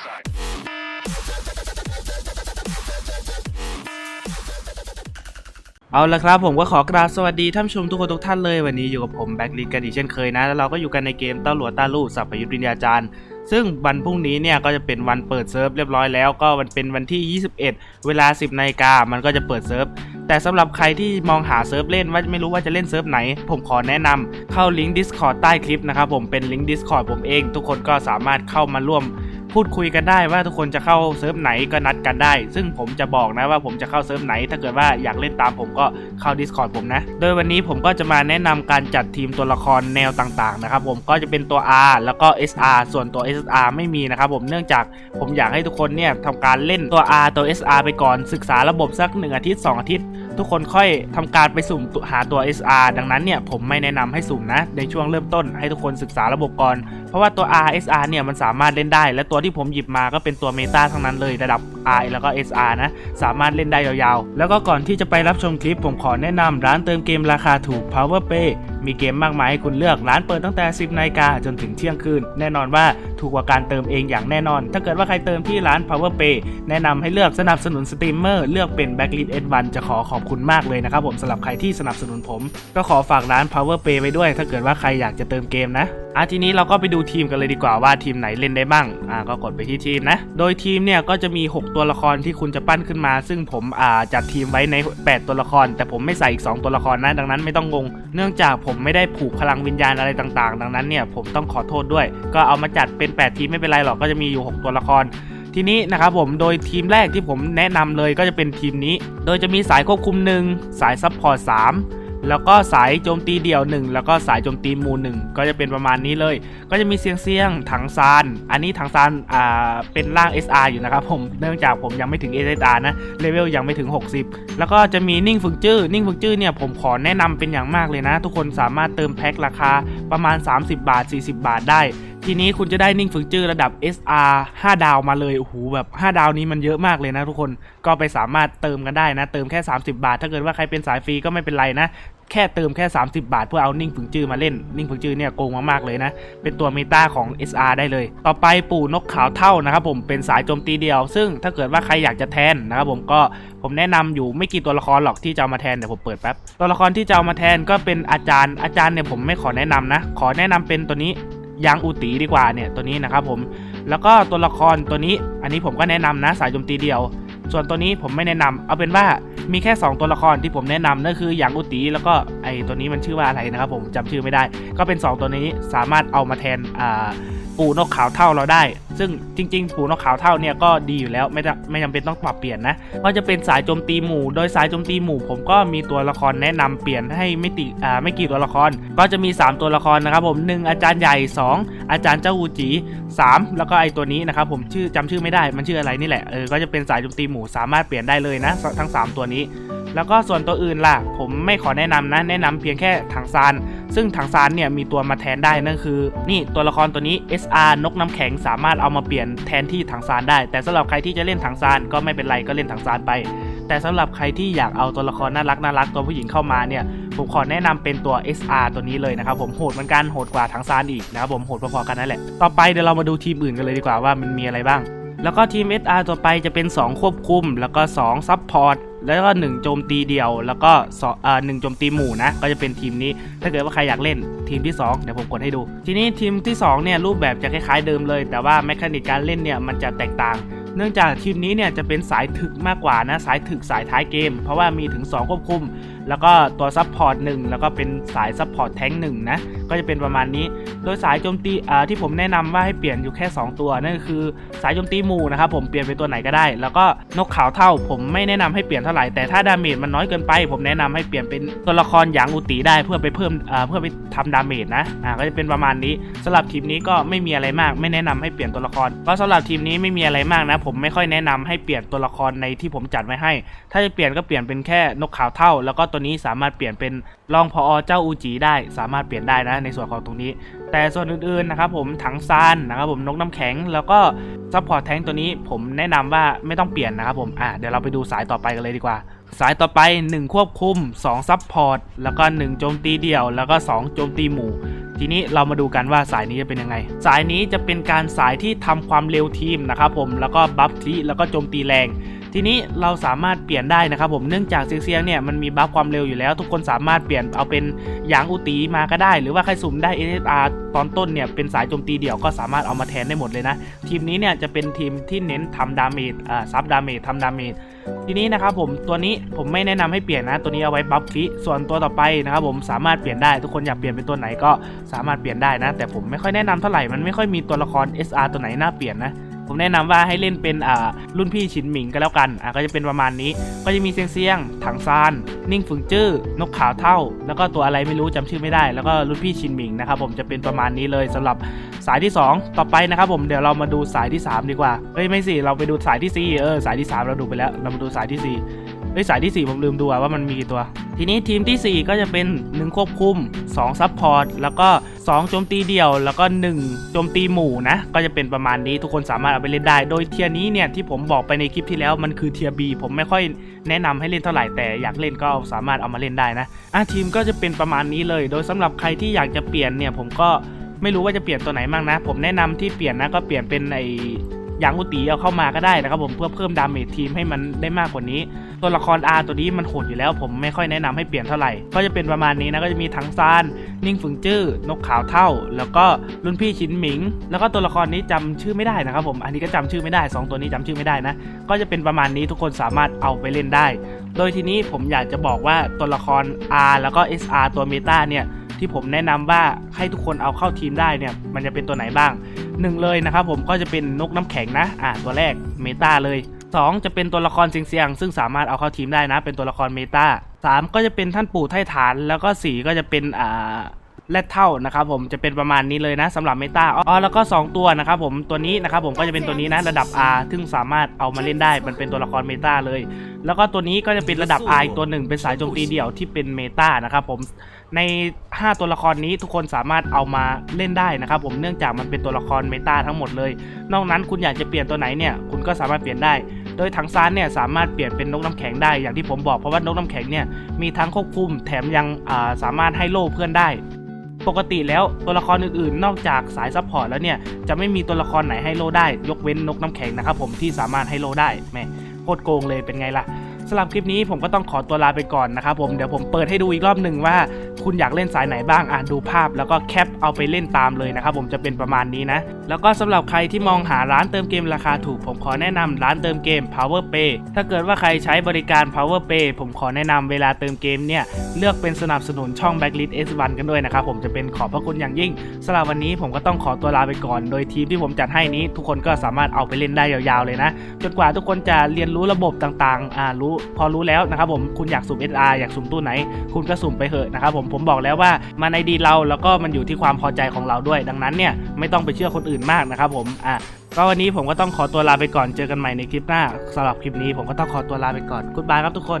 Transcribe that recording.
เอาละครับผมก็ขอกราบสวัสดีท่านชมทุกคนทุกท่านเลยวันนี้อยู่กับผมแบ็กลิกันอีกเช่นเคยนะ แล้วเราก็อยู่กันในเกมเต้าหลวตาลู่สัพพยุทธวิญญาจารย์ ซึ่งวันพรุ่งนี้เนี่ยก็จะเป็นวันเปิดเซิร์ฟเรียบร้อยแล้วก็มันเป็นวันที่ 21 เวลา 10นาฬิกามันก็จะเปิดเซิร์ฟแต่สำหรับใครที่มองหาเซิร์ฟเล่นว่าไม่รู้ว่าจะเล่นเซิร์ฟไหน ผมขอแนะนำเข้าลิงก์ Discord ใต้คลิปนะครับผมเป็นลิงก์ Discord ผมเอง ทุกคนก็สามารถเข้ามาร่วม พูดคุยกันได้ว่าทุกคนจะเข้าเซิร์ฟไหนก็นัดกันได้ ซึ่งผมจะบอกนะว่าผมจะเข้าเซิร์ฟไหน ถ้าเกิดว่าอยากเล่นตามผมก็เข้า Discord ผมนะ โดยวันนี้ผมก็จะมาแนะนำการจัดทีมตัวละครแนวต่างๆนะครับผมก็จะเป็นตัว R แล้วก็ SR ส่วนตัว SR ไม่มีนะครับผมเนื่องจากผมอยากให้ทุกคนเนี่ยทำการเล่นตัว R ตัว SR ไปก่อนศึกษาระบบสัก 1 อาทิตย์ 2 อาทิตย์ ทุกคนค่อยทำการไปสุ่มหาตัว SR ดังนั้นเนี่ยผมไม่แนะนำให้สุ่มนะในช่วงเริ่มต้นให้ทุกคนศึกษาระบบก่อน เพราะว่าตัว R SR เนี่ยมันสามารถเล่นได้ และตัวที่ผมหยิบมาก็เป็นตัวเมตาทั้งนั้นเลยระดับ R แล้วก็ SR นะ สามารถเล่นได้ยาวๆ แล้วก็ก่อนที่จะไปรับชมคลิป ผมขอแนะนำร้านเติมเกมราคาถูก Power Pay มีเกมมากมายให้คุณเลือกร้านเปิดตั้งแต่ 10นาฬิกาจนถึงเที่ยงคืน แน่นอนว่าถูกกว่าการเติมเองอย่างแน่นอน ถ้าเกิดว่าใครเติมที่ร้าน Power Pay แนะนำให้เลือกสนับสนุนสตรีมเมอร์เลือกเป็น Backlist N1 จะขอขอบคุณมากเลยนะครับผมสำหรับใครที่สนับสนุนผม ก็ขอฝากร้าน Power Pay ไว้ด้วย ถ้าเกิดว่าใครอยากจะเติมเกมนะอะทีนี้เราก็ไปดูทีมกันเลยดีกว่าว่าทีมไหนเล่นได้บ้าง อ่าก็กดไปที่ทีมนะ โดยทีมเนี่ยก็จะมี 6 ตัวละครที่คุณจะปั้นขึ้นมา ซึ่งผมอ่าจัดทีมไว้ใน 8 ตัวละคร แต่ผมไม่ใส่อีก 2 ตัวละครนะดังนั้นไม่ต้องงง เนื่องจากผมไม่ได้ผูกพลังวิญญาณอะไรต่างๆ ดังนั้นเนี่ยผมต้องขอโทษด้วย ก็เอามาจัดเป็น 8 ทีมไม่เป็นไรหรอกก็จะมีอยู่ 6 ตัวละครทีนี้นะครับผมโดยทีมแรกที่ผมแนะนำเลยก็จะเป็นทีมนี้ โดยจะมีสายควบคุม 1 สายซัพพอร์ต3 แล้วก็สายโจมตีเดี่ยว 1 แล้วก็สายโจมตีมูหนึ่งก็จะเป็นประมาณนี้เลย ก็จะมีเสียงเสียงถังซาน อันนี้ถังซานอ่าเป็นร่าง SR อยู่นะครับผมเนื่องจากผมยังไม่ถึง SR นะเลเวลยังไม่ถึง 60 แล้วก็จะมีนิ่งฝึกจื้อนิ่งฝึกจื้อเนี่ยผมขอแนะนำเป็นอย่างมากเลยนะ ทุกคนสามารถเติมแพ็คราคาประมาณ 30 บาท 40 บาทได้ ทีนี้คุณจะได้นิ่งฝึกจื้อระดับ SR 5 ดาวมาเลยโอ้โหแบบ 5 ดาวนี้มันเยอะมากเลยนะทุกคนก็ไปสามารถเติมกันได้นะ เติมแค่ 30 บาท ถ้าเกิดว่าใครเป็นสายฟรีก็ไม่เป็นไรนะ แค่เติมแค่ 30 บาท เพื่อเอานิ่งฝึกจื้อมาเล่น นิ่งฝึกจื้อเนี่ยโกงมากๆเลยนะ เป็นตัวเมตาของ SR ได้เลย ต่อไปปู่นกขาวเท่านะครับผมเป็นสายโจมตีเดียว ซึ่งถ้าเกิดว่าใครอยากจะแทนนะครับผมก็ผมแนะนำอยู่ไม่กี่ตัวละครหรอกที่จะเอามาแทนเดี๋ยวผมเปิดแป๊บตัวละครที่จะเอามาแทนก็เป็นอาจารย์อาจารย์เนี่ยผมไม่ขอแนะนำนะ ขอแนะนำเป็นตัวนี้ ยางอุตีดีกว่าเนี่ยตัวนี้นะครับผมแล้วก็ตัวละครตัวนี้อันนี้ผมก็แนะนำนะสายโจมตีเดียว ส่วนตัวนี้ผมไม่แนะนำเอาเป็นว่า มีแค่ 2 ตัวละครที่ผมแนะนำนั่นคือหยางอุตีแล้วก็ไอตัวนี้มันชื่อว่าอะไรนะครับผมจำชื่อไม่ได้ ก็เป็น 2 ตัวนี้สามารถเอามาแทนอ่าปูนกขาวเท่าเราได้ ซึ่งจริง ๆ ปูนกขาวเท่าเนี่ยก็ดีอยู่แล้วไม่จะไม่จำเป็นต้องปรับเปลี่ยนนะก็จะเป็นสายโจมตีหมู่ โดยสายโจมตีหมู่ ผมก็มีตัวละครแนะนำเปลี่ยนให้ไม่ติอ่าไม่กี่ตัวละคร ก็จะมี 3 ตัวละครนะครับผมหนึ่งอาจารย์ใหญ่ 2 อาจารย์เจ้าอูจี 3 แล้วก็ไอตัวนี้นะครับผมชื่อจำชื่อไม่ได้มันชื่ออะไรนี่แหละเออก็จะเป็นสายโจมตีหมู่สามารถเปลี่ยนได้เลยนะทั้ง 3 ตัวนี้แล้วก็ส่วนตัวอื่นล่ะ ผมไม่ขอแนะนำนะ แนะนำเพียงแค่ถังซาน ซึ่งถังซานเนี่ยมีตัวมาแทนได้นั่นคือ นี่ตัวละครตัวนี้ SR นกน้ำแข็งสามารถเอามาเปลี่ยนแทนที่ถังซานได้ แต่สำหรับใครที่จะเล่นถังซานก็ไม่เป็นไรก็เล่นถังซานไป แต่สำหรับใครที่อยากเอาตัวละครน่ารักน่ารักตัวผู้หญิงเข้ามาเนี่ยผมขอแนะนำเป็นตัว SR ตัวนี้เลยนะครับผมโหดเหมือนกันโหดกว่าถังซานอีกนะครับผมโหดพอๆกันนั่นแหละต่อไปเดี๋ยวเรามาดูทีมอื่นกันเลยดีกว่าว่ามันมีอะไรบ้างแล้วก็ทีม SR ต่อไปจะเป็น 2 ควบคุม แล้วก็ 2 ซับพอร์ต แล้วก็1โจมตีเดียว แล้วก็สองอ่าหนึ่งโจมตีหมู่นะ ก็จะเป็นทีมนี้ ถ้าเกิดว่าใครอยากเล่นทีมที่ 2 เดี๋ยวผมกดให้ดู ทีนี้ทีมที่2เนี่ยรูปแบบจะคล้ายๆเดิมเลย แต่ว่าแมคานิกการเล่นเนี่ยมันจะแตกต่าง เนื่องจากทีมนี้เนี่ยจะเป็นสายถึกมากกว่านะ สายถึกสายท้ายเกม เพราะว่ามีถึง 2 ควบคุมแล้วก็ตัวซับพอร์ตหนึ่งแล้วก็เป็นสายซับพอร์ตแท้งหนึ่งนะ ก็จะเป็นประมาณนี้ โดยสายโจมตีที่ผมแนะนำว่าให้เปลี่ยนอยู่แค่ 2 ตัว นั่นก็คือสายโจมตีหมู่นะครับผมเปลี่ยนเป็นตัวไหนก็ได้ แล้วก็นกขาวเท่า ผมไม่แนะนำให้เปลี่ยนเท่าไหร่แต่ถ้าดาเมจมันน้อยเกินไป ผมแนะนำให้เปลี่ยนเป็นตัวละครหยางอุตีได้เพื่อไปเพิ่มเพื่อไปทำดาเมจนะอ่าก็จะเป็นประมาณนี้สำหรับทีมนี้ก็ไม่มีอะไรมาก ไม่แนะนำให้เปลี่ยนตัวละครเพราะสำหรับทีมนี้ไม่มีอะไรมากนะ ผมไม่ค่อยแนะนำให้เปลี่ยนตัวละครในที่ผมจัดไว้ให้ ถ้าจะเปลี่ยนก็เปลี่ยนเป็นแค่นกขาวเท่า แล้วก็ตัวนี้สามารถเปลี่ยนเป็นรองพออเจ้าอูจีได้ สามารถเปลี่ยนได้นะในส่วนของตรงนี้ แต่ส่วนอื่นๆนะครับผมถังซานนะครับผมนกน้ำแข็ง แล้วก็ซัพพอร์ตแทงตัวนี้ผมแนะนำว่าไม่ต้องเปลี่ยนนะครับผมอะเดี๋ยวเราไปดูสายต่อไปกันเลยดีกว่าสายต่อไป 1 ควบคุม 2 ซัพพอร์ต แล้วก็ 1 โจมตีเดี่ยว แล้วก็ 2 โจมตีหมู่ ทีนี้เรามาดูกันว่าสายนี้จะเป็นยังไง สายนี้จะเป็นการสายที่ทำความเร็วทีมนะครับผม แล้วก็บัฟคลิแล้วก็โจมตีแรง ทีนี้เราสามารถเปลี่ยนได้นะครับผมเนื่องจากเซียงเนี่ยมันมีบัฟความเร็วอยู่แล้ว ทุกคนสามารถเปลี่ยนเอาเป็นยางอุตีมาก็ได้ หรือว่าใครสุ่มได้ SSR ตอนต้นเนี่ยเป็นสายโจมตีเดี่ยวก็สามารถเอามาแทนได้หมดเลยนะ ทีมนี้เนี่ยจะเป็นทีมที่เน้นทำดาเมจอ่าซับดาเมจทำดาเมจทีนี้นะครับผมตัวนี้ผมไม่แนะนำให้เปลี่ยนนะ ตัวนี้เอาไว้บัฟคลิส่วนตัวต่อไปนะครับผมสามารถเปลี่ยนได้ทุกคนอยากเปลี่ยนเป็นตัวไหนก็สามารถเปลี่ยนได้นะ แต่ผมไม่ค่อยแนะนำเท่าไหร่มันไม่ค่อยมีตัวละคร SR ตัวไหนน่าเปลี่ยนนะ ผมแนะนำว่าให้เล่นเป็นอ่ารุ่นพี่ฉินหมิงก็แล้วกันอ่าก็จะเป็นประมาณนี้ ก็จะมีเซียงเซียงถังซาน นิ่งฝึงจื้อนกขาวเท่า แล้วก็ตัวอะไรไม่รู้จำชื่อไม่ได้ แล้วก็รุ่นพี่ชินหมิงนะครับผมจะเป็นประมาณนี้เลยสำหรับสายที่ 2 ต่อไปนะครับผมเดี๋ยวเรามาดูสายที่ 3 ดีกว่าเอ้ยไม่สิเราไปดูสายที่4เออสายที่ 3 เราดูไปแล้ว เรามาดูสายที่ 4 เอ้ยสายที่ 4 ผมลืมดูว่ามันมีกี่ตัว ทีนี้ทีมทีสี่ 4 ก็จะเป็น 1 ควบคุม 2 ซับพอร์ต แล้วก็ 2 โจมตีเดี่ยว แล้วก็ 1 โจมตีหมู่นะ ก็จะเป็นประมาณนี้ทุกคนสามารถเอาไปเล่นได้ โดยเทียร์นี้เนี่ยที่ผมบอกไปในคลิปที่แล้วมันคือเทียร์บีผมไม่ค่อยแนะนำให้เล่นเท่าไหร่แต่อยากเล่นก็สามารถเอามาเล่นได้นะอะทีมก็จะเป็นประมาณนี้เลย โดยสำหรับใครที่อยากจะเปลี่ยนเนี่ยผมก็ไม่รู้ว่าจะเปลี่ยนตัวไหนบ้างนะ ผมแนะนำที่เปลี่ยนนะก็เปลี่ยนเป็นไอ หยางอุตีเอาเข้ามาก็ได้นะครับผมเพื่อเพิ่มดาเมจทีมให้มันได้มากกว่านี้ ตัวละคร R ตัวนี้มันโหดอยู่แล้วผมไม่ค่อยแนะนำให้เปลี่ยนเท่าไหร่ ก็จะเป็นประมาณนี้นะก็จะมีถังซาน นิ่งฝึงจื้อนกขาวเท่า แล้วก็รุ่นพี่ชินหมิง แล้วก็ตัวละครนี้จำชื่อไม่ได้นะครับผมอันนี้ก็จำชื่อไม่ได้ 2 ตัวนี้จำชื่อไม่ได้นะก็จะเป็นประมาณนี้ทุกคนสามารถเอาไปเล่นได้ โดยทีนี้ผมอยากจะบอกว่าตัวละคร R แล้วก็ SR ตัวเมตาเนี่ย ที่ผมแนะนำว่าให้ทุกคนเอาเข้าทีมได้เนี่ยมันจะเป็นตัวไหนบ้างหนึ่งเลยนะครับผมก็จะเป็นนกน้ำแข็งนะอ่าตัวแรกเมตาเลย 2 จะเป็นตัวละครเสียงๆซึ่งสามารถเอาเข้าทีมได้นะ เป็นตัวละครเมตา3ก็จะเป็นท่านปู่ไทฐาน แล้วก็ 4 ก็จะเป็นอ่า แรดเท่านะครับผมจะเป็นประมาณนี้เลยนะสำหรับเมตาอ๋อแล้วก็ 2 ตัวนะครับผมตัวนี้นะครับผมก็จะเป็นตัวนี้นะระดับ R ซึ่งสามารถเอามาเล่นได้มันเป็นตัวละครเมตาเลย แล้วก็ตัวนี้ก็จะเป็นระดับ R ตัวหนึ่งเป็นสายโจมตีเดี่ยวที่เป็นเมตานะครับผมใน 5 ตัวละครนี้ทุกคนสามารถเอามาเล่นได้นะครับผมเนื่องจากมันเป็นตัวละครเมตาทั้งหมดเลย นอกนั้นคุณอยากจะเปลี่ยนตัวไหนเนี่ยคุณก็สามารถเปลี่ยนได้โดยถังซานเนี่ยสามารถเปลี่ยนเป็นนกน้ำแข็งได้อย่างที่ผมบอกเพราะว่านกน้ำแข็งเนี่ยมีทั้งควบคุมแถมยังาสามารถให้โล่เพื่อนได้ ปกติแล้วตัวละครอื่นๆ นอกจากสายซัพพอร์ตแล้วเนี่ยจะไม่มีตัวละครไหนให้โลได้ ยกเว้นนกน้ำแข็งนะครับผมที่สามารถให้โลได้แม่โคตรโกงเลยเป็นไงล่ะ สำหรับคลิปนี้ผมก็ต้องขอตัวลาไปก่อนนะครับผมเดี๋ยวผมเปิดให้ดูอีกรอบหนึ่งว่า คุณอยากเล่นสายไหนบ้างอะดูภาพ แล้วก็แคปเอาไปเล่นตามเลยนะครับผมจะเป็นประมาณนี้นะแล้วก็สำหรับใครที่มองหาร้านเติมเกมราคาถูก ผมขอแนะนำร้านเติมเกม Power Pay ถ้าเกิดว่าใครใช้บริการ Power Pay ผมขอแนะนำเวลาเติมเกมเนี่ยเลือกเป็นสนับสนุนช่อง Backlist S1 กันด้วยนะครับผมจะเป็นขอบพระคุณอย่างยิ่งสำหรับวันนี้ผมก็ต้องขอตัวลาไปก่อน โดยทีมที่ผมจัดให้นี้ ทุกคนก็สามารถเอาไปเล่นได้ยาวๆเลยนะ จนกว่าทุกคนจะเรียนรู้ระบบต่างๆ อ่ารู้พอรู้แล้วนะครับผมคุณอยากสุ่ม SR อยากสุ่มตู้ไหน คุณก็สุ่มไปเถอะนะครับผมผมบอกแล้วว่ามันในดีเราแล้วก็มันอยู่ที่ความพอใจของเราด้วย ดังนั้นเนี่ยไม่ต้องไปเชื่อคนอื่นมากนะครับผมอะก็วันนี้ผมก็ต้องขอตัวลาไปก่อนเจอกันใหม่ในคลิปหน้าสำหรับคลิปนี้ผมก็ต้องขอตัวลาไปก่อนกุ๊ดบายครับทุกคน